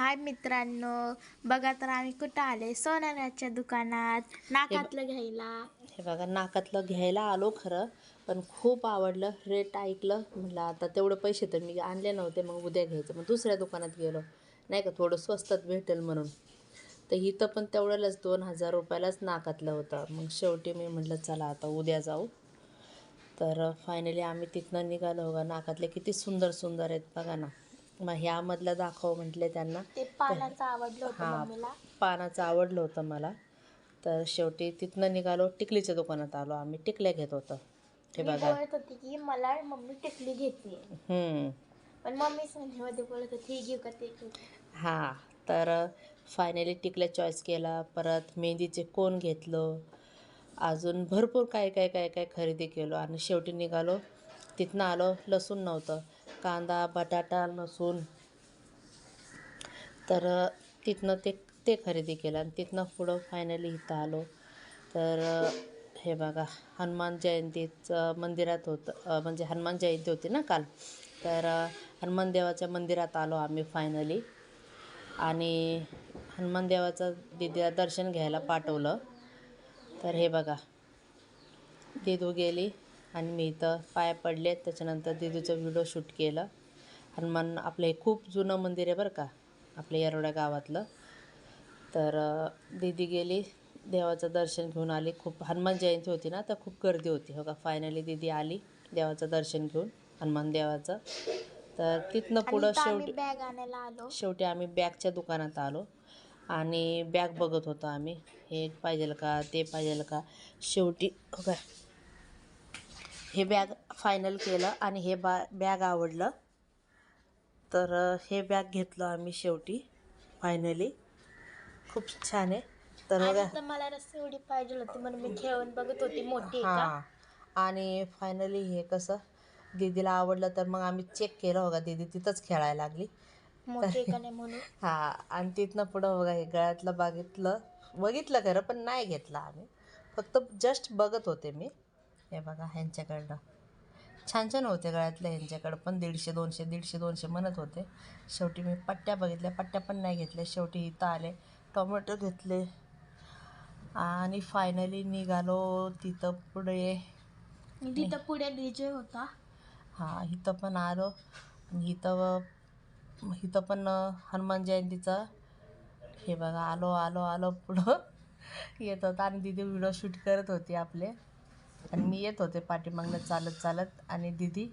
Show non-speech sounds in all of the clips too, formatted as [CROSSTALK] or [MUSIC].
हाय मित्रांनो बघा तर आम्ही कुठं आले? सोनाराच्या दुकानात नाकातलं घ्यायला. हे बघा नाकातलं घ्यायला आलो खरं पण खूप आवडलं रेट ऐकलं. म्हटलं आता तेवढे पैसे तर मी आणले नव्हते मग उद्या घ्यायचं. मग दुसऱ्या दुकानात गेलो. नाही का थोडं स्वस्तात भेटेल म्हणून. तर इथं पण तेवढ्यालाच दोन हजार रुपयालाच नाकातलं होतं. मग शेवटी मी म्हटलं चला आता उद्या जाऊ. तर फायनली आम्ही तिथनं निघालो. बघा नाकातले किती सुंदर सुंदर आहेत बघा ना. मग ह्यामधलं दाखव म्हटले त्यांना. ते पानाचं आवडलं होतं हां मम्मीला. पानाचं आवडलं होतं मला. तर शेवटी तिथनं निघालो टिकलीच्या दुकानात आलो आम्ही. टिकल्या घेत होतो. हे मी बघा. बोलत होती की मला मम्मी टिकली घेते. हम्म. पण मम्मी संध्यामध्ये बोलत होती हे घेऊ का ते घेऊ का? हां तर फायनली टिकल्या चॉईस केला. परत मेहंदीचे कोण घेतलं? अजून भरपूर काय काय काय काय खरेदी केलो. आणि शेवटी निघालो. तिथनं आलो लसूण नव्हतं. कांदा बटाटा लसूण. तर तिथनं ते ते खरेदी केलं आणि तिथनं पुढं फायनली इथं आलो. तर हे बघा हनुमान जयंतीचं मंदिरात होतं म्हणजे हनुमान जयंती होती ना काल. तर हनुमान देवाच्या मंदिरात आलो आम्ही फायनली आणि हनुमान देवाचं दिदीला दर्शन घ्यायला पाठवलं. तर हे बघा दिदू गेली. आणि मी इथं पाया पडले त्याच्यानंतर दिदूचं व्हिडिओ शूट केलं. हनुमान आपलं हे खूप जुनं मंदिर आहे बरं का आपल्या येरोड्या गावातलं. तर दीदी गेली देवाचं दर्शन घेऊन आली. खूप हनुमान जयंती होती ना तर खूप गर्दी होती. हो का? फायनली दीदी आली देवाचं दर्शन घेऊन हनुमान देवाचं. तर तिथनं पुढं शेवटी बॅग आणायला आलो. शेवटी आम्ही बॅगच्या दुकानात आलो. आणि बॅग बघत होतो आम्ही. हे पाहिजेल का? ते पाहिजेल का? शेवटी हो का? हे बॅग फायनल केलं आणि हे बा बॅग आवडलं. तर हे बॅग घेतलं आम्ही शेवटी फायनली खूप छान आहे. तर बघा. आणि तर मला रस्सी एवढी पाहिजे होती म्हणून मी खेळून बघत होती मोठी आहे का? हां. आणि फायनली हे कसं दीदीला आवडलं तर मग आम्ही चेक केलं बघा दीदी तिथंच खेळायला लागली. मोठी आहे का नाही म्हणून? [LAUGHS] हा. आणि तिथनं पुढं बघा हे गळ्यातलं बघितलं बघितलं खरं पण नाही घेतलं आम्ही. फक्त जस्ट बघत होते मी. हे बघा ह्यांच्याकडनं छान छान होते गळ्यातले ह्यांच्याकडं पण दीडशे दोनशे दीडशे दोनशे म्हणत होते. शेवटी मी पट्ट्या बघितल्या पट्ट्या पण नाही घेतल्या. शेवटी इथं आले टोमॅटो घेतले आणि फायनली निघालो तिथं पुढे. तिथं पुढे डीजे होता. हां इथं पण आलो. आणि इथं इथं पण हनुमान जयंतीचा हे बघा आलो आलो आलो पुढं. येत होता आणि दिदी व्हिडिओ शूट करत होती आपले. आणि मी येत होते पाठीमागनं चालत चालत आणि दिदी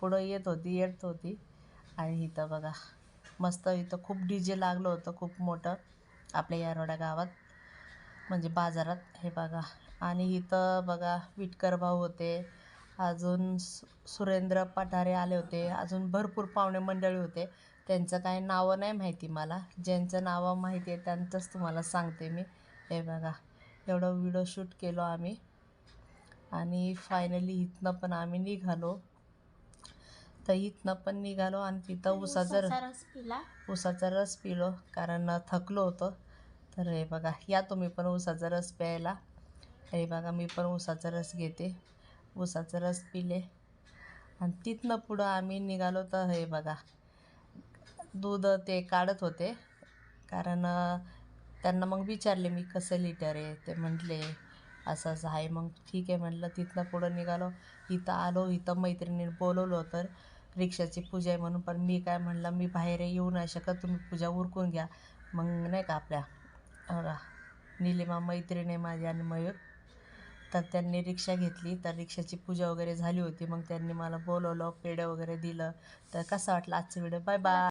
पुढं येत होती येत होती. आणि इथं बघा मस्त इथं खूप डी जे लागलं होतं खूप मोठं आपल्या यारोड्या गावात म्हणजे बाजारात. हे बघा आणि इथं बघा विटकर भाऊ होते अजून सु सुरेंद्र पठारे आले होते अजून भरपूर पाहुणे मंडळी होते. त्यांचं काही नावं नाही माहिती मला. ज्यांचं नावं माहिती आहे त्यांचंच तुम्हाला सांगते मी. हे बघा एवढं व्हिडिओ शूट केलो आम्ही. आणि फायनली इथनं पण आम्ही निघालो. तर इथनं पण निघालो आणि तिथं उसाचं रस पिला. उसाचा रस पिलो कारण थकलो होतो. तर हे बघा या तुम्ही पण उसाचा रस प्यायला. हे बघा मी पण उसाचा रस घेते. उसाचा रस पिले. आणि तिथनं पुढं आम्ही निघालो तर हे बघा दूध ते काढत होते. कारण त्यांना मग विचारले मी कसं लिटर आहे? ते म्हटले असं असं आहे. मग ठीक आहे म्हटलं तिथनं पुढं निघालो. इथं आलो इथं मैत्रिणीने बोलवलं तर रिक्षाची पूजा आहे म्हणून. पण मी काय म्हणलं मी बाहेर येऊ नाही शकत तुम्ही पूजा उरकून घ्या. मग नाही का आपल्या अ, निलिमा मैत्रिणी आहे माझी आणि मयूर. तर त्यांनी रिक्षा घेतली. तर रिक्षाची पूजा वगैरे झाली होती. मग त्यांनी मला बोलवलं पेढं वगैरे दिलं. तर कसं वाटलं आजचं व्हिडिओ? Bye bye.